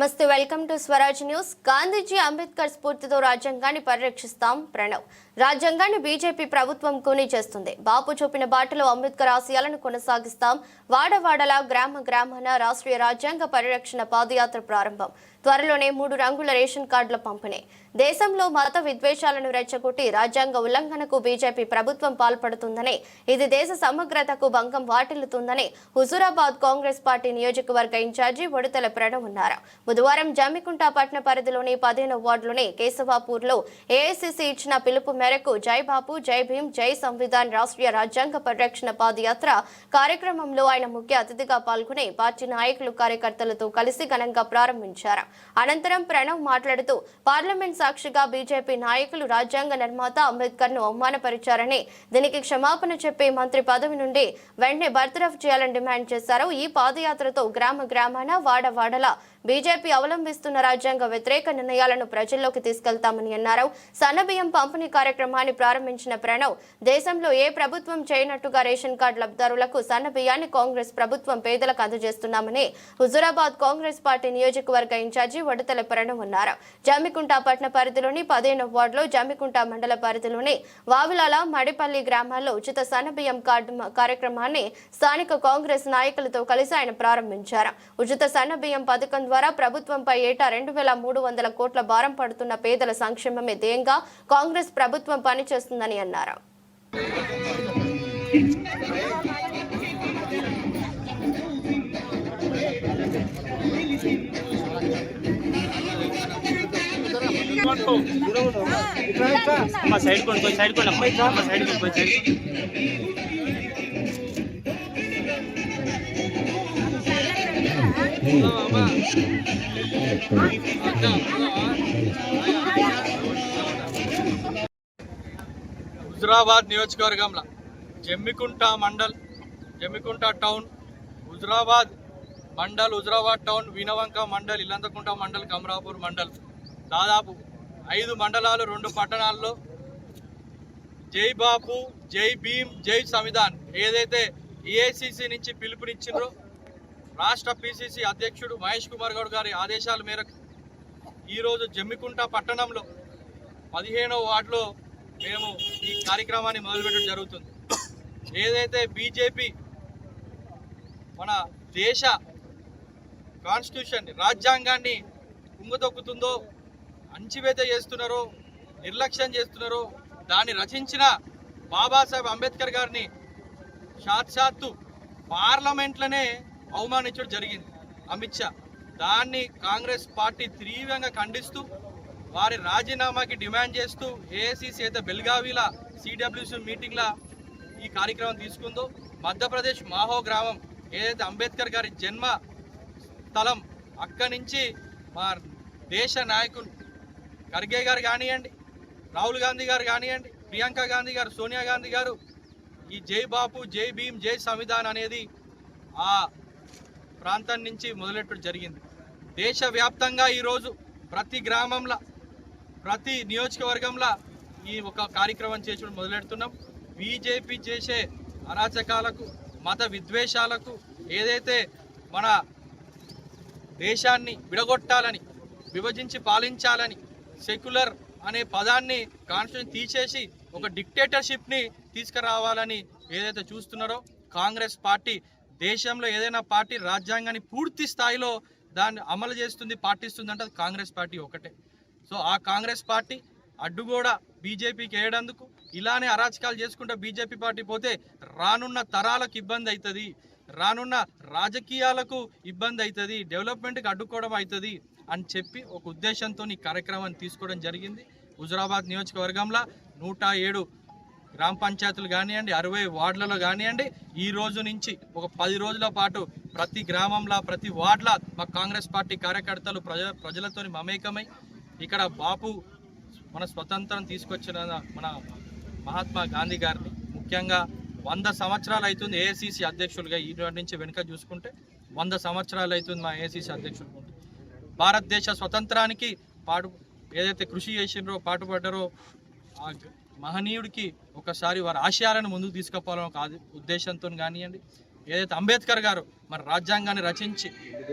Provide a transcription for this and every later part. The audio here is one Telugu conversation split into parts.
నమస్తే welcome to Swaraj news. Gandhiji Ambedkar స్ఫూర్తితో రాజ్యాంగాన్ని పరిరక్షిస్తాం ప్రణవ్. రాజ్యాంగాన్ని బీజేపీ ప్రభుత్వం కొని చేస్తుంది. బాపు చూపిన బాటలో అంబేద్కర్ ఆశయాలను కొనసాగిస్తాం. వాడవాడల గ్రామ గ్రామాన రాష్ట్రీయ రాజ్యాంగ పరిరక్షణ పాదయాత్ర ప్రారంభం. త్వరలోనే మూడు రంగుల రేషన్ కార్డుల పంపిణీ. దేశంలో మత విద్వేషాలను రెచ్చగొట్టి రాజ్యాంగ ఉల్లంఘనకు బీజేపీ ప్రభుత్వం పాల్పడుతుందని ఇది దేశ సమగ్రతకు భంగం వాటిల్లుతుందని హుజూరాబాద్ కాంగ్రెస్ పార్టీ నియోజకవర్గ ఇన్ఛార్జి ఒడితల ప్రణవ్ ఉన్నారు బుధవారం జమ్మికుంట పట్టణ పరిధిలోని పదిహేను వార్డులోని కేశవాపూర్లో ఏఐసిసి ఇచ్చిన పిలుపు మేరకు జై బాపు జై భీం జై సంవిధాన్ రాష్ట్రీయ రాజ్యాంగ పరిరక్షణ పాదయాత్ర కార్యక్రమంలో ఆయన ముఖ్య అతిథిగా పాల్గొని పార్టీ నాయకులు కార్యకర్తలతో కలిసి ఘనంగా ప్రారంభించారు. అనంతరం ప్రణవ్ మాట్లాడుతూ పార్లమెంట్ సాక్షిగా బీజేపీ నాయకులు రాజ్యాంగ నిర్మాత అంబేద్కర్ను అవమానపరిచారని దీనికి క్షమాపణ చెప్పి మంత్రి పదవి నుండి వెంటనే బర్తరఫ్ చేయాలని డిమాండ్ చేశారు. ఈ పాదయాత్రతో గ్రామ గ్రామాన వాడ వాడల బీజేపీ అవలంబిస్తున్న రాజ్యాంగ వ్యతిరేక నిర్ణయాలను ప్రజల్లోకి తీసుకెళ్తామని అన్నారు. సన్నబియ్యం పంపిణీ కార్యక్రమాన్ని ప్రారంభించిన ప్రణవ్ దేశంలో ఏ ప్రభుత్వం చేయనట్టుగా రేషన్ కార్డు లబ్ధారులకు సన్నబియ్యాన్ని కాంగ్రెస్ ప్రభుత్వం పేదలకు అందజేస్తున్నామని హుజురాబాద్ కాంగ్రెస్ పార్టీ నియోజకవర్గ ఇన్ఛార్జి వడతల ప్రణవ్ అన్నారు. జమ్మికుంట పట్టణ పరిధిలోని పదిహేను వార్డులో జమ్మికుంట మండల పరిధిలోని వావిలాల మడిపల్లి గ్రామాల్లో ఉచిత సన్నబియ్యం కార్డు కార్యక్రమాన్ని స్థానిక కాంగ్రెస్ నాయకులతో కలిసి ఆయన ప్రారంభించారు. ఉచిత సన్నబియ్యం పథకం ద్వారా ప్రభుత్వంపై ఏటా రెండు వేల మూడు వందల కోట్ల భారం పడుతున్న పేదల సంక్షేమమే ధ్యేయంగా కాంగ్రెస్ ప్రభుత్వం పనిచేస్తుందని అన్నారు. సైడ్ కొన్ని సైడ్ కొన్ని సైడ్ కొన్ని హుజరాబాద్ నియోజకవర్గంలో జమ్మికుంట మండల్ జమ్మికుంట టౌన్ హుజరాబాద్ మండల్ హుజరాబాద్ టౌన్ వినవంక మండల్ ఇల్లంతకుంట మండల్ కమరాపూర్ మండల్. దాదాపు ఐదు మండలాలు రెండు పట్టణాల్లో జై బాపు జై భీమ్ జై సంవిధాన్ ఏదైతే ఏఐసిసి నుంచి పిలుపునిచ్చిండ్రో రాష్ట్ర పిసిసి అధ్యక్షుడు మహేష్ కుమార్ గౌడ్ గారి ఆదేశాల మేరకు ఈరోజు జమ్మికుంట పట్టణంలో పదిహేనవ వార్డులో మేము ఈ కార్యక్రమాన్ని మొదలుపెట్టడం జరుగుతుంది. ఏదైతే బీజేపీ మన దేశ కాన్స్టిట్యూషన్ రాజ్యాంగాన్ని కుంగతొక్కుతుందో అంచివేత చేస్తున్నారో నిర్లక్ష్యం చేస్తున్నారో దాన్ని రచించిన బాబాసాహెబ్ అంబేద్కర్ గారిని సాక్షాత్తు పార్లమెంట్లోనే అవమానించడం జరిగింది. అమిత్ షా దాన్ని కాంగ్రెస్ పార్టీ తీవ్రంగా ఖండిస్తూ వారి రాజీనామాకి డిమాండ్ చేస్తూ ఏఐసిసి అయితే బెల్గావీల సిడబ్ల్యూసి మీటింగ్ల ఈ కార్యక్రమం తీసుకుందో మధ్యప్రదేశ్ మాహో గ్రామం ఏదైతే అంబేద్కర్ గారి జన్మ స్థలం అక్కడి నుంచి మా దేశ నాయకులు ఖర్గే గారు కానివ్వండి రాహుల్ గాంధీ గారు కానివ్వండి ప్రియాంక గాంధీ గారు సోనియా గాంధీ గారు ఈ జై బాపు జై భీమ్ జై సంవిధాన్ అనేది ఆ ప్రాంతం నుంచి మొదలెట్టడం జరిగింది. దేశవ్యాప్తంగా ఈరోజు ప్రతి గ్రామంలో ప్రతి నియోజకవర్గంలో ఈ ఒక కార్యక్రమం చేసి మొదలెడుతున్నాం. బీజేపీ చేసే అరాచకాలకు మత విద్వేషాలకు ఏదైతే మన దేశాన్ని విడగొట్టాలని విభజించి పాలించాలని సెక్యులర్ అనే పదాన్ని కాన్స్టిట్యూషన్ తీసేసి ఒక డిక్టేటర్షిప్ని తీసుకురావాలని ఏదైతే చూస్తున్నారో కాంగ్రెస్ పార్టీ దేశంలో ఏదైనా పార్టీ రాజ్యాంగాన్ని పూర్తి స్థాయిలో దాన్ని అమలు చేస్తుంది పాటిస్తుంది అంటే అది కాంగ్రెస్ పార్టీ ఒకటే. సో ఆ కాంగ్రెస్ పార్టీ అడ్డుగోడ బీజేపీకి వేయడందుకు ఇలానే అరాచకాలు చేసుకుంటే బీజేపీ పార్టీ పోతే రానున్న తరాలకు ఇబ్బంది అవుతుంది రానున్న రాజకీయాలకు ఇబ్బంది అవుతుంది డెవలప్మెంట్కి అడ్డుకోవడం అవుతుంది అని చెప్పి ఒక ఉద్దేశంతో ఈ కార్యక్రమాన్ని తీసుకోవడం జరిగింది. హుజురాబాద్ నియోజకవర్గంలో నూట ఏడు గ్రామ పంచాయతీలు కానివ్వండి అరవై వార్డులలో కానివ్వండి ఈ రోజు నుంచి ఒక పది రోజుల పాటు ప్రతి గ్రామంలో ప్రతి వార్డులో మా కాంగ్రెస్ పార్టీ కార్యకర్తలు ప్రజ ప్రజలతో మమేకమై ఇక్కడ బాపు మన స్వతంత్రం తీసుకొచ్చిన మన మహాత్మా గాంధీ గారిని ముఖ్యంగా వంద సంవత్సరాలు అవుతుంది ఏఐసిసి అధ్యక్షులుగా ఈ నుంచి వెనుక చూసుకుంటే వంద సంవత్సరాలు అవుతుంది మా ఏఐసిసి అధ్యక్షులు భారతదేశ స్వతంత్రానికి పాటు ఏదైతే కృషి చేసిండ్రో పాటుపడ్డారో మహనీయుడికి ఒకసారి వారి ఆశయాలను ముందుకు తీసుకుపోవాలని ఒక ఉద్దేశంతో కానివ్వండి. ఏదైతే అంబేద్కర్ గారు మన రాజ్యాంగాన్ని రచించి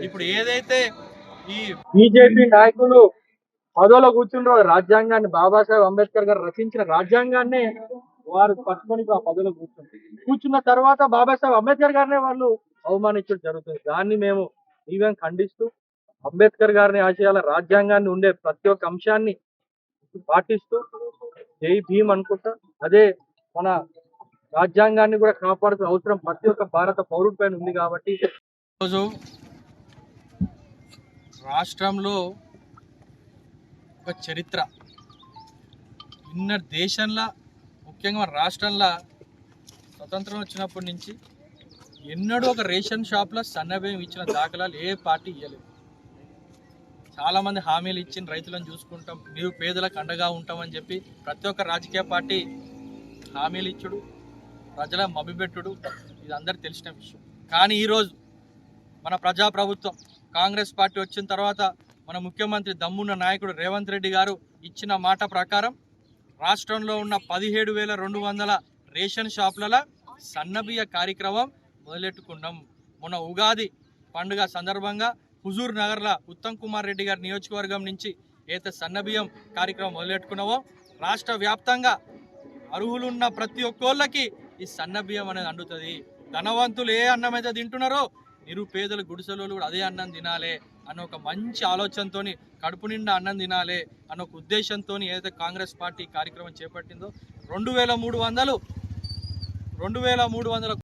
ఇప్పుడు ఏదైతే ఈ బీజేపీ నాయకులు పదవులో కూర్చుండ్రో రాజ్యాంగాన్ని బాబాసాహెబ్ అంబేద్కర్ గారు రచించిన రాజ్యాంగాన్ని వారు పట్టుకొని ఆ పదవిలో కూర్చుంటారు కూర్చున్న తర్వాత బాబాసాహెబ్ అంబేద్కర్ గారినే వాళ్ళు అవమానించడం జరుగుతుంది. దాన్ని మేము ఈవెన్ ఖండిస్తూ అంబేద్కర్ గారిని ఆశయాల రాజ్యాంగాన్ని ఉండే ప్రతి ఒక్క అంశాన్ని పాటిస్తూ జై భీమ్ అనుకుంటా. అదే మన రాజ్యాంగాన్ని కూడా కాపాడుతున్న అవసరం ప్రతి ఒక్క భారత పౌరుడి పైన ఉంది కాబట్టి. రోజు రాష్ట్రంలో ఒక చరిత్ర. ఇన్న దేశంలో ముఖ్యంగా మన రాష్ట్రంలో స్వతంత్రం వచ్చినప్పటి నుంచి ఎన్నడూ ఒక రేషన్ షాప్లో సన్నబియ్యం ఇచ్చిన దాఖలాలు ఏ పార్టీ ఇవ్వలేదు చాలామంది హామీలు ఇచ్చిన రైతులను చూసుకుంటాం. మీరు పేదలకు అండగా ఉంటామని చెప్పి ప్రతి ఒక్క రాజకీయ పార్టీ హామీలు ఇచ్చుడు ప్రజల మభ్యపెట్టుడు. ఇది అందరు తెలిసిన విషయం. కానీ ఈరోజు మన ప్రజాప్రభుత్వం కాంగ్రెస్ పార్టీ వచ్చిన తర్వాత మన ముఖ్యమంత్రి దమ్మున్న నాయకుడు రేవంత్ రెడ్డి గారు ఇచ్చిన మాట ప్రకారం రాష్ట్రంలో ఉన్న పదిహేడు వేల రెండు వందల రేషన్ షాపులలో సన్నబియ్య కార్యక్రమం మొదలెట్టుకున్నాం. మొన్న ఉగాది పండుగ సందర్భంగా హుజూర్ నగర్ల ఉత్తమ్ కుమార్ రెడ్డి గారి నియోజకవర్గం నుంచి ఏదైతే సన్నబియ్యం కార్యక్రమం మొదలెట్టుకున్నామో రాష్ట్ర వ్యాప్తంగా అర్హులున్న ప్రతి ఒక్కోళ్ళకి ఈ సన్న బియ్యం అనేది అందుతుంది ధనవంతులు ఏ అన్నం అయితే తింటున్నారో నిరుపేదలు గుడిసెలు కూడా అదే అన్నం తినాలి అన్న ఒక మంచి ఆలోచనతో కడుపు నిండా అన్నం తినాలి అన్న ఒక ఉద్దేశంతో ఏదైతే కాంగ్రెస్ పార్టీ కార్యక్రమం చేపట్టిందో రెండు వేల మూడు వందలు రెండు వేల మూడు వందల